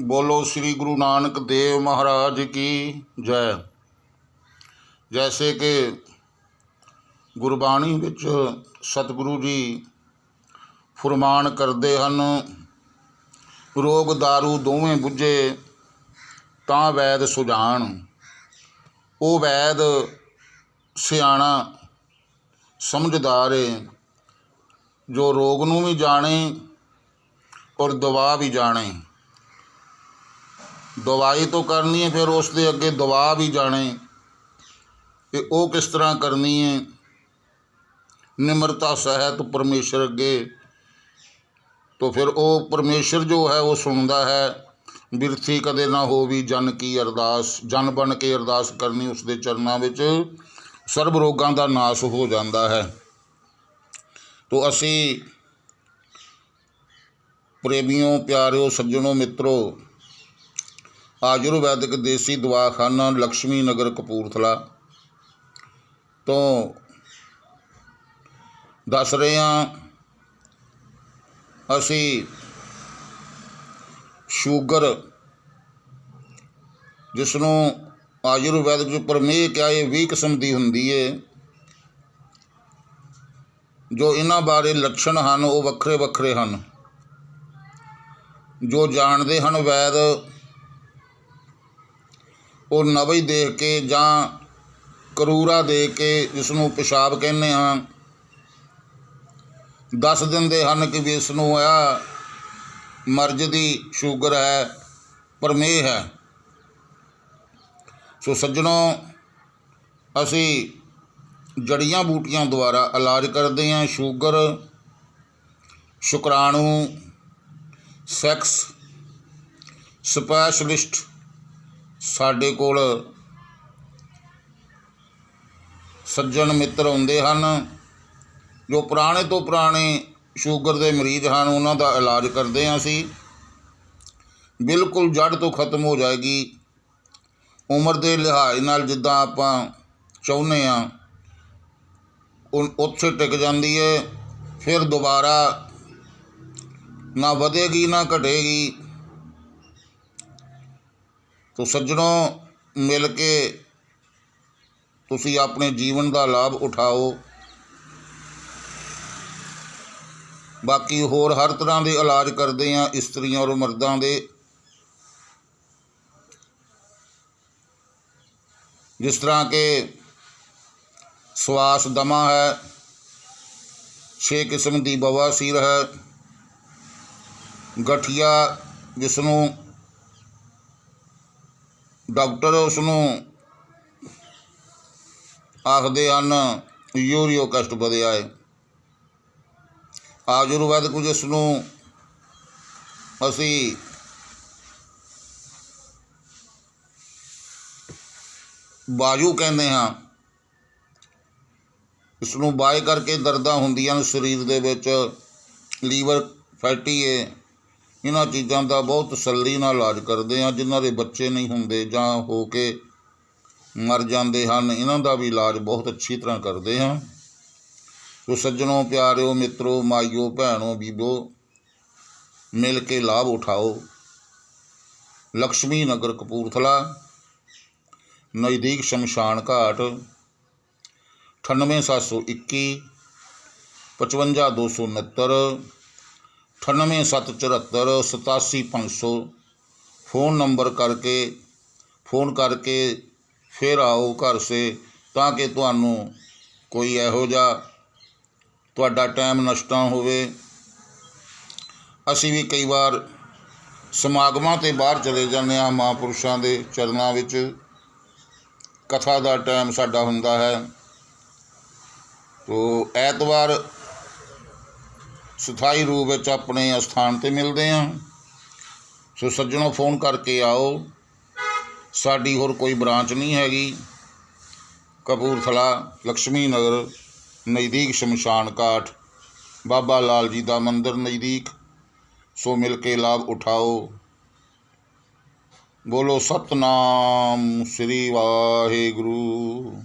ਬੋਲੋ ਸ੍ਰੀ ਗੁਰੂ ਨਾਨਕ ਦੇਵ ਮਹਾਰਾਜ ਕੀ ਜੈ। ਜੈਸੇ ਕਿ ਗੁਰਬਾਣੀ ਵਿੱਚ ਸਤਿਗੁਰੂ ਜੀ ਫਰਮਾਨ ਕਰਦੇ ਹਨ, ਰੋਗ दारू ਦੋਵੇਂ ਬੁੱਝੇ, ਤਾਂ ਵੈਦ ਸੁਜਾਨ। ਉਹ ਵੈਦ ਸਿਆਣਾ, ਸਮਝਦਾਰ ਏ ਜੋ ਰੋਗ ਨੂੰ ਵੀ ਜਾਣੇ ਔਰ ਦਵਾ ਵੀ ਜਾਣੇ। ਦਵਾਈ ਤੋਂ ਕਰਨੀ ਹੈ, ਫਿਰ ਉਸ ਦੇ ਅੱਗੇ ਦਵਾ ਵੀ ਜਾਣੇ। ਕਿ ਉਹ ਕਿਸ ਤਰ੍ਹਾਂ ਕਰਨੀ ਹੈ? ਨਿਮਰਤਾ ਸਹਿਤ ਪਰਮੇਸ਼ਰ ਅੱਗੇ। ਤੋਂ ਫਿਰ ਉਹ ਪਰਮੇਸ਼ਰ ਜੋ ਹੈ, ਉਹ ਸੁਣਦਾ ਹੈ, ਬਿਰਥੀ ਕਦੇ ਨਾ ਹੋਵੀ ਜਨ ਕੀ ਅਰਦਾਸ, ਜਨ ਬਣ ਕੇ ਅਰਦਾਸ ਕਰਨੀ ਉਸ ਦੇ ਚਰਨਾਂ ਵਿੱਚ, ਸਰਬ ਰੋਗਾਂ ਦਾ ਨਾਸ਼ ਹੋ ਜਾਂਦਾ ਹੈ। ਤੋ ਅਸੀਂ ਪ੍ਰੇਮੀਓ, ਪਿਆਰਿਓ, ਸੱਜਣੋ, ਮਿੱਤਰੋ ਆਯੁਰਵੈਦਿਕ ਦੇਸੀ ਦਵਾਖਾਨਾ ਲక్ష్ਮੀ ਨਗਰ ਕਪੂਰਥਲਾ ਤੋਂ ਦੱਸ ਰਹੇ ਹਾਂ, ਅਸੀਂ ਸ਼ੂਗਰ ਜਿਸ ਨੂੰ ਆਯੁਰਵੈਦਿਕ ਵਿੱਚ ਪ੍ਰਮੇਹ ਕਿਹਾ ਇਹ 20 ਕਿਸਮ ਦੀ ਹੁੰਦੀ ਏ, ਜੋ ਇਹਨਾਂ ਬਾਰੇ ਲੱਛਣ ਹਨ, ਉਹ ਵੱਖਰੇ ਵੱਖਰੇ ਹਨ। ਜੋ ਜਾਣਦੇ ਹਨ ਵੈਦ ਉਹ ਨਵਈ ਦੇਖ ਕੇ ਜਾਂ ਕਰੂਰਾ ਦੇ ਕੇ ਜਿਸ ਨੂੰ ਪਿਸ਼ਾਬ ਕਹਿੰਦੇ ਹਾਂ, ਦੱਸ ਦਿੰਦੇ ਹਨ ਕਿ ਵੀ ਇਸ ਨੂੰ ਆ ਮਰਜ਼ ਦੀ ਸ਼ੂਗਰ ਹੈ ਪਰਮੇਹ ਹੈ। ਸੋ ਸੱਜਣੋ, ਅਸੀਂ ਜੜੀਆਂ ਬੂਟੀਆਂ ਦੁਆਰਾ ਇਲਾਜ ਕਰਦੇ ਹਾਂ, ਸ਼ੂਗਰ, ਸ਼ੁਕਰਾਣੂ, ਸੈਕਸ, ਸਪੈਸ਼ਲਿਸਟ ਸਾਡੇ ਕੋਲ ਸੱਜਣ ਮਿੱਤਰ ਆਉਂਦੇ ਹਨ, ਜੋ ਪੁਰਾਣੇ ਤੋਂ ਪੁਰਾਣੇ ਸ਼ੂਗਰ ਦੇ ਮਰੀਜ਼ ਹਨ, ਉਹਨਾਂ ਦਾ ਇਲਾਜ ਕਰਦੇ ਹਾਂ ਅਸੀਂ। ਬਿਲਕੁਲ ਜੜ ਤੋਂ ਖਤਮ ਹੋ ਜਾਏਗੀ। ਉਮਰ ਦੇ ਲਿਹਾਜ਼ ਨਾਲ ਜਿੱਦਾਂ ਆਪਾਂ ਚਾਹੁੰਦੇ ਆ ਉੱਥੇ ਟਿਕ ਜਾਂਦੀ ਹੈ ਫਿਰ ਦੁਬਾਰਾ ਨਾ ਵਧੇਗੀ, ਨਾ ਘਟੇਗੀ। ਤੋ ਸੱਜਣੋ, ਮਿਲ ਕੇ ਤੁਸੀਂ ਆਪਣੇ ਜੀਵਨ ਦਾ ਲਾਭ ਉਠਾਓ। ਬਾਕੀ ਹੋਰ ਹਰ ਤਰ੍ਹਾਂ ਦੇ ਇਲਾਜ ਕਰਦੇ ਆ ਇਸਤਰੀਆਂ ਔਰ ਮਰਦਾਂ ਦੇ। ਜਿਸ ਤਰ੍ਹਾਂ ਕਿ ਸਵਾਸ ਦਮਾ ਹੈ, ਛੇ ਕਿਸਮ ਦੀ ਬਵਾਸੀਰ ਹੈ। ਗਠੀਆ ਜਿਸ ਨੂੰ ਡਾਕਟਰ ਉਸ ਨੂੰ ਆਖਦੇ ਹਨ ਯੂਰੀਓ ਕਸ਼ਟ ਵਧਿਆ ਹੈ ਆਯੁਰਵੈਦਿਕ ਜਿਸ ਨੂੰ ਅਸੀਂ ਬਾਜੂ ਕਹਿੰਦੇ ਹਾਂ। ਇਸ ਨੂੰ ਬਾਏ ਕਰਕੇ ਦਰਦਾਂ ਹੁੰਦੀਆਂ ਨੇ ਸਰੀਰ ਦੇ ਵਿੱਚ, ਲੀਵਰ, ਫੈਟੀ ਹੈ ਇਹਨਾਂ ਚੀਜ਼ਾਂ ਦਾ ਬਹੁਤ ਤਸੱਲੀ ਨਾਲ ਇਲਾਜ ਕਰਦੇ ਆ ਜਿਨ੍ਹਾਂ ਦੇ ਬੱਚੇ ਨਹੀਂ ਹੁੰਦੇ ਜਾਂ ਹੋ ਕੇ ਮਰ ਜਾਂਦੇ ਹਨ, ਇਹਨਾਂ ਦਾ ਵੀ ਇਲਾਜ ਬਹੁਤ ਅੱਛੀ ਤਰ੍ਹਾਂ ਕਰਦੇ ਹਾਂ। ਸੋ ਸੱਜਣੋ, ਪਿਆਰਿਓ, ਮਿੱਤਰੋ, ਮਾਈਓ, ਭੈਣੋ, ਬੀਬੋ, ਮਿਲ ਕੇ ਲਾਭ ਉਠਾਓ। ਲక్ష్ਮੀ ਨਗਰ ਕਪੂਰਥਲਾ, ਨਜ਼ਦੀਕ ਸ਼ਮਸ਼ਾਨ ਘਾਟ 98721 55269 98774 87500 ਫੋਨ ਨੰਬਰ ਕਰਕੇ ਫੋਨ ਕਰਕੇ ਫਿਰ ਆਓ ਘਰ ਸੇ ਤਾਂ ਕਿ ਤੁਹਾਨੂੰ ਕੋਈ ਇਹੋ ਜਿਹਾ ਤੁਹਾਡਾ ਟਾਈਮ ਨਸ਼ਟ ਨਾ ਹੋਵੇ ਅਸੀਂ ਵੀ ਕਈ ਵਾਰ ਸਮਾਗਮਾਂ ਤੇ ਬਾਹਰ ਚਲੇ ਜਾਂਦੇ ਹਾਂ ਮਹਾਂਪੁਰਸ਼ਾਂ ਦੇ ਚਰਨਾਂ ਵਿੱਚ ਕਥਾ ਦਾ ਟਾਈਮ ਸਾਡਾ ਹੁੰਦਾ ਹੈ ਤੋ ਐਤਵਾਰ ਸਥਾਈ ਰੂਪ ਵਿੱਚ ਆਪਣੇ ਅਸਥਾਨ ਤੇ ਮਿਲਦੇ ਹਾਂ। ਸੋ ਸੱਜਣੋ, ਫੋਨ ਕਰਕੇ ਆਓ। ਸਾਡੀ ਹੋਰ ਕੋਈ ਬ੍ਰਾਂਚ ਨਹੀਂ ਹੈਗੀ। ਕਪੂਰਥਲਾ ਲక్ష్ਮੀ ਨਗਰ, ਨਜ਼ਦੀਕ ਸ਼ਮਸ਼ਾਨ ਘਾਟ, ਬਾਬਾ ਲਾਲ ਜੀ ਦਾ ਮੰਦਿਰ ਨਜ਼ਦੀਕ। ਸੋ ਮਿਲ ਕੇ ਲਾਭ ਉਠਾਓ। ਬੋਲੋ, ਸਤਨਾਮ ਸ੍ਰੀ ਵਾਹਿਗੁਰੂ।